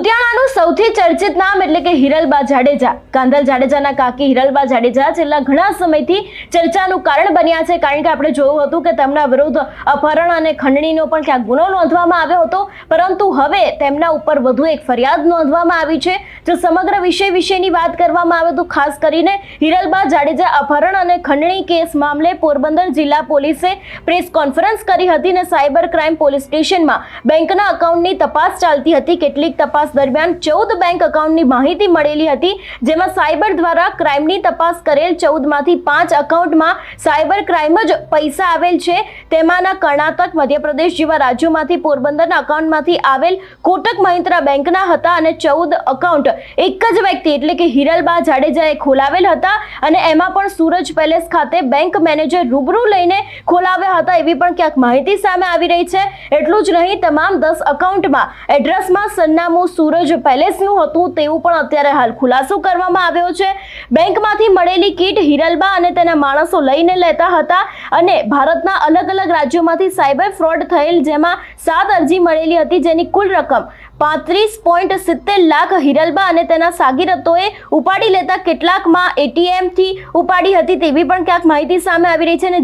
કુતિયાણાનું સૌથી ચર્ચિત નામ એટલે કે હિરલબા જાડેજા. કાંધલ જાડેજાના કાકી હિરલબા જાડેજા છેલ્લા ઘણા સમયથી ચર્ચાનું કારણ બન્યા છે. કારણ કે આપણે જોયું હતું કે તેમના વિરુદ્ધ અપહરણ અને ખંડણીનો પણ ક્યાંક ગુનો નોંધવામાં આવ્યો હતો. પરંતુ હવે તેમના ઉપર વધુ એક ફરિયાદ નોંધવામાં આવી છે. જો સમગ્ર વિષય વિશેની વાત કરવામાં આવે તો ખાસ કરીને હિરલબા જાડેજા અપહરણ અને ખંડણી કેસ મામલે પોરબંદર જિલ્લા પોલીસે પ્રેસ કોન્ફરન્સ કરી હતી અને સાયબર ક્રાઇમ પોલીસ સ્ટેશનમાં બેંકના અકાઉન્ટની તપાસ ચાલતી હતી. કેટલીક તપાસ દરમિયાન ચૌદ બેંક અકાઉન્ટની માહિતી મળેલી હતી, જેમાં સાયબર દ્વારા ક્રાઇમની તપાસ કરેલ ચૌદમાંથી પાંચ અકાઉન્ટમાં સાયબર ક્રાઇમ જ પૈસા આવેલ છે. તેમાંના કર્ણાટક, મધ્યપ્રદેશ જેવા રાજ્યોમાંથી પોરબંદરના અકાઉન્ટમાંથી આવેલ કોટક મહિન્દ્રા બેંકના હતા અને ચૌદ અકાઉન્ટ એક જ વ્યક્તિ, એટલે કે હિરલબા જાડેજાએ ખોલાવેલ હતા અને એમાં પણ સુરજ પેલેસ ખાતે બેંક મેનેજર રૂબરૂ લઈને ખોલાવ્યા હતા એવી પણ ક્યાંક માહિતી સામે આવી રહી છે. એટલું જ નહીં, તમામ દસ અકાઉન્ટમાં એડ્રેસમાં સરનામું સુરજ પેલેસનું હતું તેવું પણ અત્યારે હાલ ખુલાસો કરવામાં આવ્યો છે. બેંકમાંથી મળેલી કીટ હિરલબા અને તેના માણસો લઈને લેતા હતા અને ભારતના અલગ અલગ રાજ્યોમાંથી સાયબર ફ્રોડ થયેલ જેમાં સાત અરજી મળેલી હતી જેની કુલ રકમ પાંત્રીસ પોઈન્ટ સિત્તેર લાખ હિરલબા અને તેના સાગીરતોએ ઉપાડી લેતા કેટલાકમાં એટીએમથી ઉપાડી હતી તેવી પણ ક્યાંક માહિતી સામે આવી રહી છે અને